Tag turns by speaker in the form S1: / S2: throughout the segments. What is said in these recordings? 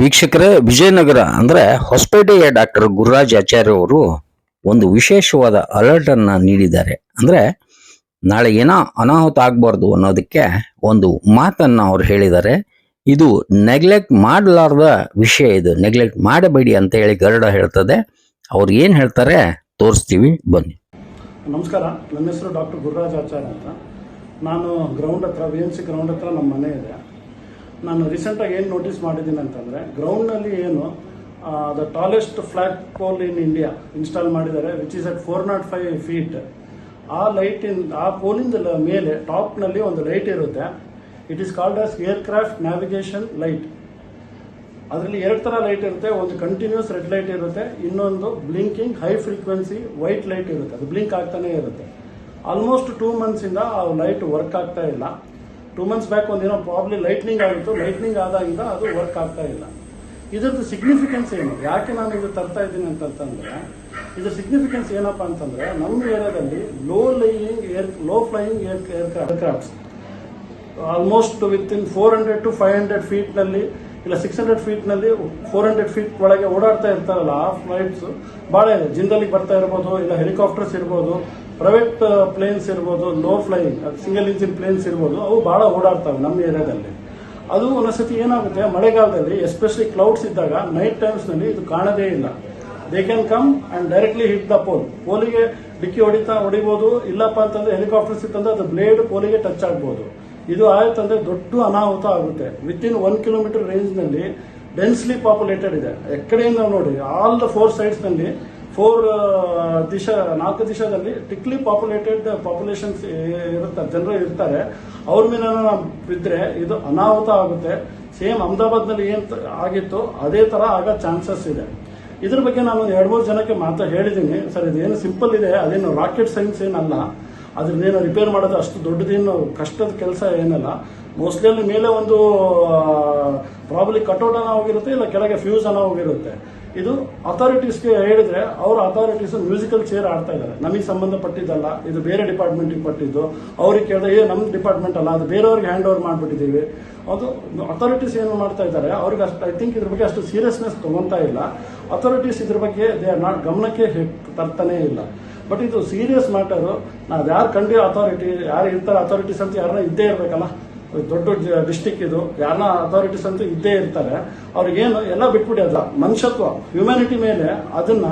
S1: ವೀಕ್ಷಕರೇ, ವಿಜಯನಗರ ಅಂದ್ರೆ ಹೊಸಪೇಟೆಯ ಡಾಕ್ಟರ್ ಗುರುರಾಜ್ ಆಚಾರ್ಯ ಅವರು ಒಂದು ವಿಶೇಷವಾದ ಅಲರ್ಟ್ ಅನ್ನ ನೀಡಿದ್ದಾರೆ. ಅಂದ್ರೆ ನಾಳೆ ಏನೋ ಅನಾಹುತ ಆಗ್ಬಾರ್ದು ಅನ್ನೋದಕ್ಕೆ ಒಂದು ಮಾತನ್ನ ಅವ್ರು ಹೇಳಿದ್ದಾರೆ. ಇದು ನೆಗ್ಲೆಕ್ಟ್ ಮಾಡಲಾರ್ದ ವಿಷಯ ಇದು. ನೆಗ್ಲೆಕ್ಟ್ ಮಾಡಬೇಡಿ ಅಂತ ಹೇಳಿ ಗರುಡ ಹೇಳ್ತದೆ. ಅವ್ರು ಏನು ಹೇಳ್ತಾರೆ ತೋರಿಸ್ತೀವಿ, ಬನ್ನಿ.
S2: ನಮಸ್ಕಾರ, ನನ್ನ ಹೆಸರು ಡಾಕ್ಟರ್ ಗುರುರಾಜ್ ಆಚಾರ್ಯ ಅಂತ. ನಾನು ಗ್ರೌಂಡ್ ಹತ್ರ ವಿ ಗ್ರೌಂಡ್ ಹತ್ರ ನಮ್ಮ ಮನೆ ಇದೆ. ನಾನು ರೀಸೆಂಟಾಗಿ ಏನು ನೋಟಿಸ್ ಮಾಡಿದ್ದೀನಿ ಅಂತಂದರೆ ಗ್ರೌಂಡ್ನಲ್ಲಿ ಏನು the tallest flag pole in India install ಮಾಡಿದ್ದಾರೆ which is at four not five feet ಆ ಲೈಟಿನ್ ಆ ಪೋಲಿಂದ ಮೇಲೆ ಮೇಲೆ ಟಾಪ್ನಲ್ಲಿ ಒಂದು ಲೈಟ್ ಇರುತ್ತೆ. It is called as aircraft navigation light ಅದರಲ್ಲಿ ಎರಡು ಥರ ಲೈಟ್ ಇರುತ್ತೆ. ಒಂದು ಕಂಟಿನ್ಯೂಸ್ ರೆಡ್ ಲೈಟ್ ಇರುತ್ತೆ. ಇನ್ನೊಂದು blinking high frequency white light ಇರುತ್ತೆ. ಅದು ಬ್ಲಿಂಕ್ ಆಗ್ತಾನೆ ಇರುತ್ತೆ. ಆಲ್ಮೋಸ್ಟ್ ಟೂ ಮಂತ್ಸಿಂದ ಆ ಲೈಟ್ ವರ್ಕ್ ಆಗ್ತಾ ಇಲ್ಲ. ಟೂ ಮಂತ್ಸ್ ಬ್ಯಾಕ್ ಒಂದೇನೋ ಪ್ರಾಬ್ಲಮ್ ಲೈಟ್ನಿಂಗ್ ಆಗಿತ್ತು. ಲೈಟ್ನಿಂಗ್ ಆದಾಗಿಂದ ಅದು ವರ್ಕ್ ಆಗ್ತಾ ಇಲ್ಲ. ಇದ್ರದ್ದು ಸಿಗ್ನಿಫಿಕೆನ್ಸ್ ಏನು? ಯಾಕೆ ನಾನು ಇದು ತರ್ತಾ ಇದ್ದೀನಿ ಅಂತಂತಂದ್ರೆ, ಇದ್ರ ಸಿಗ್ನಿಫಿಕೆನ್ಸ್ ಏನಪ್ಪ ಅಂತಂದ್ರೆ, ನಮ್ಮ ಏರಿಯಾದಲ್ಲಿ low lying air low flying air aircrafts almost within four hundred to five hundred ಫೀಟ್ನಲ್ಲಿ ಇಲ್ಲ ಸಿಕ್ಸ್ ಹಂಡ್ರೆಡ್ ಫೀಟ್ನಲ್ಲಿ ಫೋರ್ ಹಂಡ್ರೆಡ್ ಫೀಟ್ ಒಳಗೆ ಓಡಾಡ್ತಾ ಇರ್ತಾರಲ್ಲ ಆ ಫ್ಲೈಟ್ಸ್ ಭಾಳ ಇದೆ ಬರ್ತಾ ಇರ್ಬೋದು, ಇಲ್ಲ ಹೆಲಿಕಾಪ್ಟರ್ಸ್ ಇರ್ಬೋದು ಪ್ರೈವೇಟ್ ಪ್ಲೇನ್ಸ್ ಇರ್ಬೋದು low flying single engine planes ಇರ್ಬೋದು, ಅವು ಭಾಳ ಓಡಾಡ್ತವೆ ನಮ್ಮ ಏರಿಯಾದಲ್ಲಿ. ಅದು ಒಂದೊಂದ್ಸತಿ ಏನಾಗುತ್ತೆ, ಮಳೆಗಾಲದಲ್ಲಿ ಎಸ್ಪೆಷಲಿ ಕ್ಲೌಡ್ಸ್ ಇದ್ದಾಗ ನೈಟ್ ಟೈಮ್ಸ್ನಲ್ಲಿ ಇದು ಕಾಣದೇ ಇಲ್ಲ. They can come and directly hit the pole ಪೋಲಿಗೆ ಡಿಕ್ಕಿ ಹೊಡಿತಾ ಹೊಡಿಬೋದು, ಇಲ್ಲಪ್ಪ ಅಂತಂದ್ರೆ ಹೆಲಿಕಾಪ್ಟರ್ಸ್ ಇತ್ತಂದ್ರೆ ಅದು ಬ್ಲೇಡ್ ಪೋಲಿಗೆ ಟಚ್ ಆಗ್ಬೋದು. ಇದು ಆಯ್ತಂದ್ರೆ ದೊಡ್ಡ ಅನಾಹುತ ಆಗುತ್ತೆ. ವಿತ್ ಇನ್ ಒನ್ ಕಿಲೋಮೀಟರ್ ರೇಂಜ್ನಲ್ಲಿ ಡೆನ್ಸ್ಲಿ ಪಾಪ್ಯುಲೇಟೆಡ್ ಇದೆ. ಎಕ್ಕಡೆಯಿಂದ ನೋಡಿ ಆಲ್ ದ ಫೋರ್ ಸೈಡ್ಸ್ನಲ್ಲಿ ಫೋರ್ ದಿಶ, ನಾಲ್ಕು ದಿಶದಲ್ಲಿ ಟಿಕ್ಲಿ ಪಾಪ್ಯುಲೇಟೆಡ್ ಪಾಪ್ಯುಲೇಷನ್ಸ್ ಇರುತ್ತೆ, ಜನರು ಇರ್ತಾರೆ. ಅವ್ರ ಮೇಲೆ ನಾವು ಬಿದ್ದರೆ ಇದು ಅನಾಹುತ ಆಗುತ್ತೆ. ಸೇಮ್ ಅಹಮದಾಬಾದ್ನಲ್ಲಿ ಏನು ಆಗಿತ್ತು ಅದೇ ಥರ ಆಗೋ ಚಾನ್ಸಸ್ ಇದೆ. ಇದ್ರ ಬಗ್ಗೆ ನಾನು ಎರಡು ಮೂರು ಜನಕ್ಕೆ ಮಾತಾ ಹೇಳಿದ್ದೀನಿ ಸರ್, ಇದೇನು ಸಿಂಪಲ್ ಇದೆ, ಅದೇನು ರಾಕೆಟ್ ಸೈನ್ಸ್ ಏನಲ್ಲ. ಅದ್ರನ್ನೇನು ರಿಪೇರ್ ಮಾಡೋದು ಅಷ್ಟು ದೊಡ್ಡದೇನು ಕಷ್ಟದ ಕೆಲಸ ಏನಲ್ಲ. ಮೋಸ್ಟ್ಲಿ ಅಲ್ಲಿ ಮೇಲೆ ಒಂದು ಪ್ರಾಬ್ಲಿ ಕಟೌಟ್ ಅನ್ನೋ ಹೋಗಿರುತ್ತೆ ಇಲ್ಲ ಕೆಳಗೆ ಫ್ಯೂಸ್ ಅನ್ನೋ ಹೋಗಿರುತ್ತೆ ಇದು ಅಥಾರಿಟೀಸ್ಗೆ ಹೇಳಿದ್ರೆ ಅವರ ಅಥಾರಿಟೀಸ್ ಮ್ಯೂಸಿಕಲ್ ಚೇರ್ ಆಡ್ತಾ ಇದ್ದಾರೆ. ನಮಗೆ ಸಂಬಂಧಪಟ್ಟಿದ್ದಲ್ಲ, ಇದು ಬೇರೆ ಡಿಪಾರ್ಟ್ಮೆಂಟಿಗೆ ಪಟ್ಟಿದ್ದು ಅವ್ರಿಗೆ ಕೇಳಿದ್ರೆ ಏ ನಮ್ಮ ಡಿಪಾರ್ಟ್ಮೆಂಟ್ ಅಲ್ಲ, ಅದು ಬೇರೆಯವ್ರಿಗೆ ಹ್ಯಾಂಡ್ ಓವರ್ ಮಾಡಿಬಿಟ್ಟಿದ್ದೀವಿ. ಅದು ಅಥಾರಿಟೀಸ್ ಏನು ಮಾಡ್ತಾ ಇದ್ದಾರೆ, ಅವ್ರಿಗೆ ಅಷ್ಟು ಐ ಥಿಂಕ್ ಇದ್ರ ಬಗ್ಗೆ ಅಷ್ಟು ಸೀರಿಯಸ್ನೆಸ್ ತಗೊಂತಾ ಇಲ್ಲ. ಅಥಾರಿಟೀಸ್ ಇದ್ರ ಬಗ್ಗೆ ದೇ ಆರ್ ನಾಟ್ ಗಮನಕ್ಕೆ ತರ್ತಾನೇ ಇಲ್ಲ. ಬಟ್ ಇದು ಸೀರಿಯಸ್ ಮ್ಯಾಟರು ನಾವು ಯಾರು ಕಂಡು ಅಥಾರಿಟಿ ಯಾರು ಇರ್ತಾರೆ ಅಥಾರಿಟೀಸ್ ಅಂತ ಯಾರನ್ನ ಇದ್ದೇ ಇರಬೇಕಲ್ಲ. ದೊಡ್ಡ ಡಿಸ್ಟಿಕ್ ಇದು. ಯಾರನ್ನ ಅಥಾರಿಟೀಸ್ ಅಂತ ಇದ್ದೇ ಇರ್ತಾರೆ. ಅವ್ರಿಗೇನು ಎಲ್ಲ ಬಿಟ್ಬಿಡಿ ಅದ. ಮನುಷ್ಯತ್ವ ಹ್ಯೂಮ್ಯಾನಿಟಿ ಮೇಲೆ ಅದನ್ನ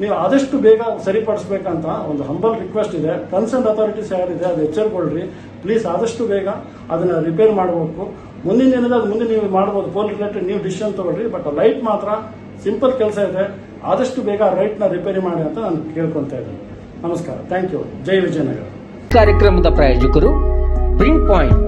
S2: ನೀವು ಆದಷ್ಟು ಬೇಗ ಸರಿಪಡಿಸ್ಬೇಕಂತ ಒಂದು ಹಂಬಲ್ ರಿಕ್ವೆಸ್ಟ್ ಇದೆ. ಕನ್ಸರ್ನ್ ಅಥಾರಿಟೀಸ್ ಯಾರಿದೆ, ಅದು ಎಚ್ಚರಿಕೊಳ್ಳ್ರಿ ಪ್ಲೀಸ್ ಆದಷ್ಟು ಬೇಗ ಅದನ್ನ ರಿಪೇರ್ ಮಾಡಬೇಕು. ಮುಂದಿನ ದಿನದ ಅದು ಮುಂದೆ ನೀವು ಮಾಡ್ಬೋದು. ಪೋಲ್ ರಿಲೇಟೆಡ್ ನೀವು ಡಿಸಿಷನ್ ತಗೊಳ್ರಿ. ಬಟ್ ಲೈಟ್ ಮಾತ್ರ ಸಿಂಪಲ್ ಕೆಲಸ ಇದೆ. ಆದಷ್ಟು ಬೇಗ ರೈಟ್ನ ರಿಪೇರಿ ಮಾಡಿ ಅಂತ ನಾನು ಕೇಳ್ಕೊತಾ ಇದ್ದೀನಿ. ನಮಸ್ಕಾರ. ಥ್ಯಾಂಕ್ ಯು ಜೈ ವಿಜಯನಗರ.
S3: ಕಾರ್ಯಕ್ರಮದ ಪ್ರಾಯೋಜಕರು ಪಾಯಿಂಟ್